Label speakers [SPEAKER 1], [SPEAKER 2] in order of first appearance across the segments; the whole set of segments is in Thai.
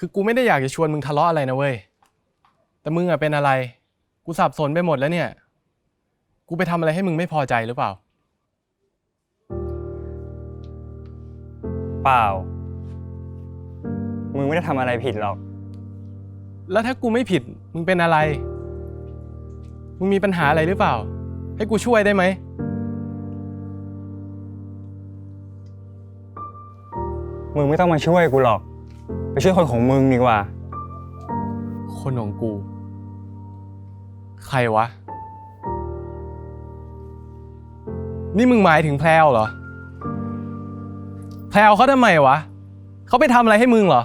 [SPEAKER 1] คือกูไม่ได้อยากจะชวนมึงทะเลาะอะไรนะเว้ย แต่มึงอะเป็นอะไร กูสับสนไปหมดแล้วเนี่ย กูไปทำอะไรให้มึงไม่พอใจหรือเปล่า
[SPEAKER 2] เปล่า มึงไม่ได้ทำอะไรผิดหรอก
[SPEAKER 1] แล้วถ้ากูไม่ผิด มึงเป็นอะไร มึงมีปัญหาอะไรหรือเปล่า ให้กูช่วยได้ไหม
[SPEAKER 2] มึงไม่ต้องมาช่วยกูหรอก ไปช่วยคนของมึงดีกว่า
[SPEAKER 1] คนของกู ใครวะ นี่มึงหมายถึงแพลวเหรอ แพลวเขาทำไมวะ เขาไปทำอะไรให้มึงเหรอ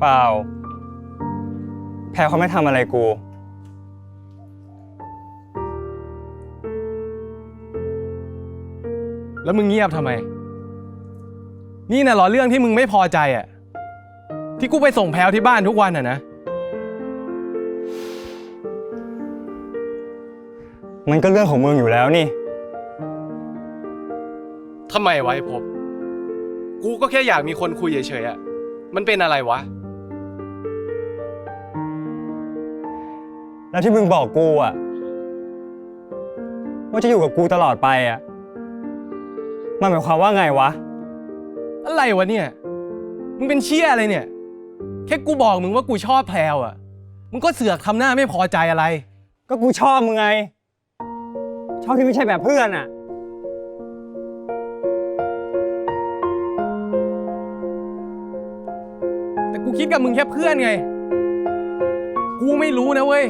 [SPEAKER 2] เปล่า แพรเขาไม่ทำอะไรกู
[SPEAKER 1] แล้วมึงเงียบทำไม นี่น่ะเหรอเรื่องที่มึงไม่พอใจอะ ที่กูไปส่งแพลวที่บ้านทุกวันอะนะ
[SPEAKER 2] มันก็เรื่องของมึงอยู่แล้วนี่
[SPEAKER 1] ทำไมวะไอ้ภพบ กูก็แค่อยากมีคนคุยเฉยๆอะ มันเป็นอะไรวะ
[SPEAKER 2] แล้วที่มึงบอกกูอะว่าจะอยู่กับกูตลอดไปอะมันหมายความว่าไงวะ
[SPEAKER 1] อะไรวะเนี่ย มึงเป็นเชี่ยอะไรเนี่ย แค่กูบอกมึงว่ากูชอบแพลวอะมึงก็เสือกทำหน้าไม่พอใจอะไร
[SPEAKER 2] ก็กูชอบมึงไง ชอบที่ไม่ใช่แบบเพื่อนอะ
[SPEAKER 1] แต่กูคิดกับมึงแค่เพื่อนไง กูไม่รู้นะเว้ย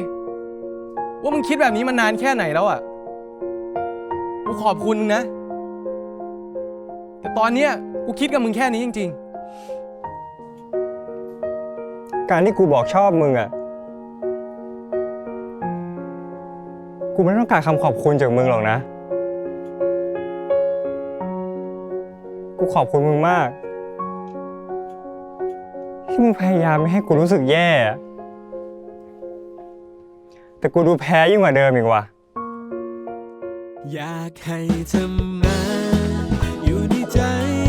[SPEAKER 1] ว่ามึงคิดแบบนี้มานานแค่ไหนแล้วอะกูขอบคุณมึงนะ แต่ตอนเนี้ย กูคิดกับมึงแค่นี้จริง
[SPEAKER 2] การที่กูบอกชอบมึงอะกูไม่ต้องการคำขอบคุณจากมึงหรอกนะ กูขอบคุณมึงมาก ที่มึงพยายามไม่ให้กูรู้สึกแย่อะแต่กูดูแพ้ยิ่งกว่าเดิมอีกว่ะ
[SPEAKER 3] อยากให้ทำงาน